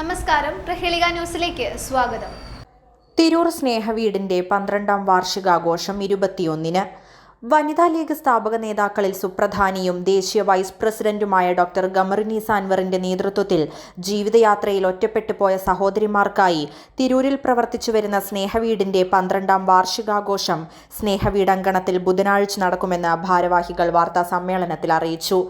നമസ്കാരം. പ്രഹേളിക ന്യൂസിലേക്ക് സ്വാഗതം. തിരൂർ സ്നേഹവീടിന്റെ പന്ത്രണ്ടാം വാർഷികാഘോഷം ഇരുപത്തിയൊന്നിന്. വനിതാ ലീഗ് സ്ഥാപക നേതാക്കളിൽ സുപ്രധാനിയും ദേശീയ വൈസ് പ്രസിഡന്റുമായ ഡോക്ടർ ഗമറിനി സാൻവറിന്റെ നേതൃത്വത്തിൽ ജീവിതയാത്രയിൽ ഒറ്റപ്പെട്ടു പോയ സഹോദരിമാർക്കായി തിരൂരിൽ പ്രവർത്തിച്ചു വരുന്ന സ്നേഹവീടിന്റെ പന്ത്രണ്ടാം വാർഷികാഘോഷം സ്നേഹവീടങ്കണത്തിൽ ബുധനാഴ്ച നടക്കുമെന്ന് ഭാരവാഹികൾ വാർത്താ സമ്മേളനത്തിൽ അറിയിച്ചു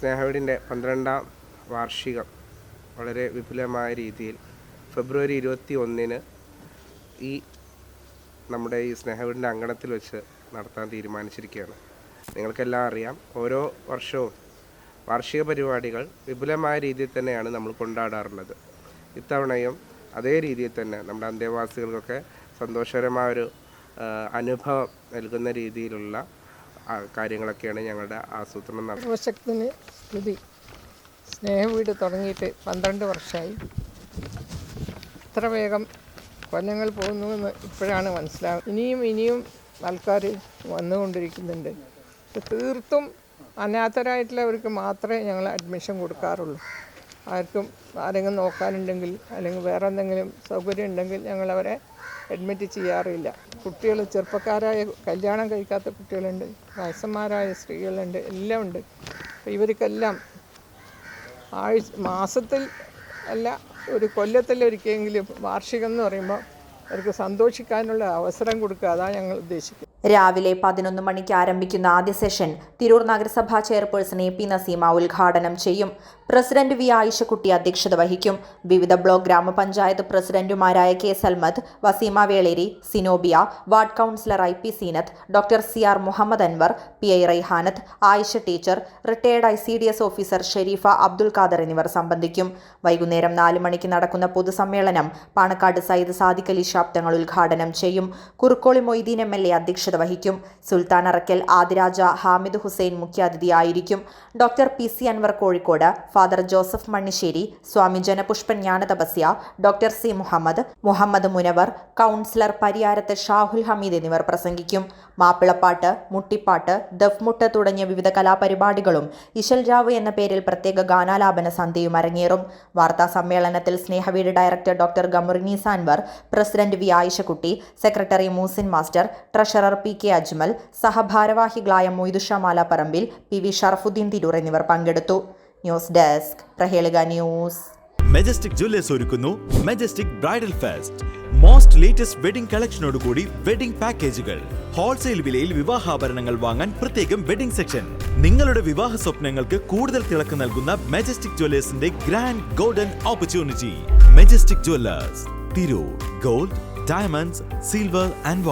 സ്നേഹവീടിന്റെ പന്ത്രണ്ടാം വാർഷികം വളരെ വിപുലമായ രീതിയിൽ ഫെബ്രുവരി ഇരുപത്തി ഒന്നിന് ഈ നമ്മുടെ ഈ സ്നേഹവീടിന്റെ അങ്കണത്തിൽ വെച്ച് നടത്താൻ തീരുമാനിച്ചിരിക്കുകയാണ്. നിങ്ങൾക്കെല്ലാം അറിയാം ഓരോ വർഷവും വാർഷിക പരിപാടികൾ വിപുലമായ രീതിയിൽ തന്നെയാണ് നമ്മൾ കൊണ്ടാടാറുള്ളത്. ഇത്തവണയും അതേ രീതിയിൽ തന്നെ നമ്മുടെ അന്തേവാസികൾക്കൊക്കെ സന്തോഷകരമായ ഒരു അനുഭവം നൽകുന്ന രീതിയിലുള്ള കാര്യങ്ങളൊക്കെയാണ് ഞങ്ങളുടെ ആസൂത്രണം നടത്തുന്നത് സർവശക്തന് സ്തുതി സ്നേഹം വീട് തുടങ്ങിയിട്ട് പന്ത്രണ്ട് വർഷമായി ഇത്ര വേഗം കൊല്ലങ്ങൾ പോകുന്നുവെന്ന് ഇപ്പോഴാണ് മനസ്സിലാവുന്നത് ഇനിയും ഇനിയും ആൾക്കാർ വന്നുകൊണ്ടിരിക്കുന്നുണ്ട്. തീർത്തും അനാഥരായിട്ടുള്ളവർക്ക് മാത്രമേ ഞങ്ങൾ അഡ്മിഷൻ കൊടുക്കാറുള്ളൂ. ആർക്കും ആരെങ്കിലും നോക്കാനുണ്ടെങ്കിൽ അല്ലെങ്കിൽ വേറെ എന്തെങ്കിലും സൗകര്യം ഉണ്ടെങ്കിൽ ഞങ്ങളവരെ അഡ്മിറ്റ് ചെയ്യാറില്ല. കുട്ടികൾ ചെറുപ്പക്കാരായ കല്യാണം കഴിക്കാത്ത കുട്ടികളുണ്ട് വയസ്സന്മാരായ സ്ത്രീകളുണ്ട് എല്ലാം ഉണ്ട് ഇവർക്കെല്ലാം ആഴ്ച മാസത്തിൽ അല്ല ഒരു കൊല്ലത്തിലൊരിക്കലെങ്കിലും വാർഷികം എന്ന് പറയുമ്പോൾ അവർക്ക് സന്തോഷിക്കാനുള്ള അവസരം കൊടുക്കുക. അതാണ് ഞങ്ങൾ ഉദ്ദേശിക്കുന്നത്. രാവിലെ പതിനൊന്ന് മണിക്ക് ആരംഭിക്കുന്ന ആദ്യ സെഷൻ തിരൂർ നഗരസഭാ ചെയർപേഴ്സൺ എ പി നസീമ ഉദ്ഘാടനം ചെയ്യും. പ്രസിഡന്റ് വി ആയിഷക്കുട്ടി അധ്യക്ഷത വഹിക്കും. വിവിധ ബ്ലോക്ക് ഗ്രാമപഞ്ചായത്ത് പ്രസിഡന്റുമാരായ K Salmad Waseema Veleri Sinobia ward councillor I P Seenath doctor C R Muhammad Anwar P I Raihanath Ayisha teacher retired I C D S officer Sherifa Abdul Khader എന്നിവർ സംബന്ധിക്കും. വൈകുന്നേരം നാല് മണിക്ക് നടക്കുന്ന പൊതുസമ്മേളനം പാണക്കാട് സയ്യിദ് സാദിഖ് അലി തങ്ങൾ ഉദ്ഘാടനം ചെയ്യും. Kurukkoli Moideen M L A അധ്യക്ഷത വഹിക്കും. Sultan Arakkal Adiraja Hamid Hussain മുഖ്യാതിഥിയായിരിക്കും. Doctor P C Anwar Kozhikode father Joseph Mannissery Swami Janapushpan Jnanathapasya doctor C Muhammad Muhammad Munavar councillor Pariyarath Shahul Hameed എന്നിവർ പ്രസംഗിക്കും. മാപ്പിളപ്പാട്ട് മുട്ടിപ്പാട്ട് ദഫ്മുട്ട് തുടങ്ങിയ വിവിധ കലാപരിപാടികളും ഇശൽ രാവ് എന്ന പേരിൽ പ്രത്യേക ഗാനാലാപന സന്ധ്യയും അരങ്ങേറും. വാർത്താ സമ്മേളനത്തിൽ Snehaveedu director doctor ഗമുറിനി സാൻവർ president V Ayishakutty secretary Moosin master treasurer P K Ajmal സഹഭാരവാഹികളായ Moidusha Malapparambil P V Sharafuddin Tirur എന്നിവർ പങ്കെടുത്തു. News desk Prahelika news. Majestic Jewellers ഒരുക്കുന്നു Majestic bridal fest most latest wedding കളക്ഷനോടുകൂടി wedding പാക്കേജുകൾ ഹോൾസെയിൽ വിലയിൽ വിവാഹാഭരണങ്ങൾ വാങ്ങാൻ പ്രത്യേകം വെഡിംഗ് സെക്ഷൻ നിങ്ങളുടെ വിവാഹ സ്വപ്നങ്ങൾക്ക് കൂടുതൽ തിളക്കം നൽകുന്ന Majestic ജ്വല്ലേഴ്സിന്റെ grand golden opportunity Majestic Jewellers Tirur gold diamonds silver and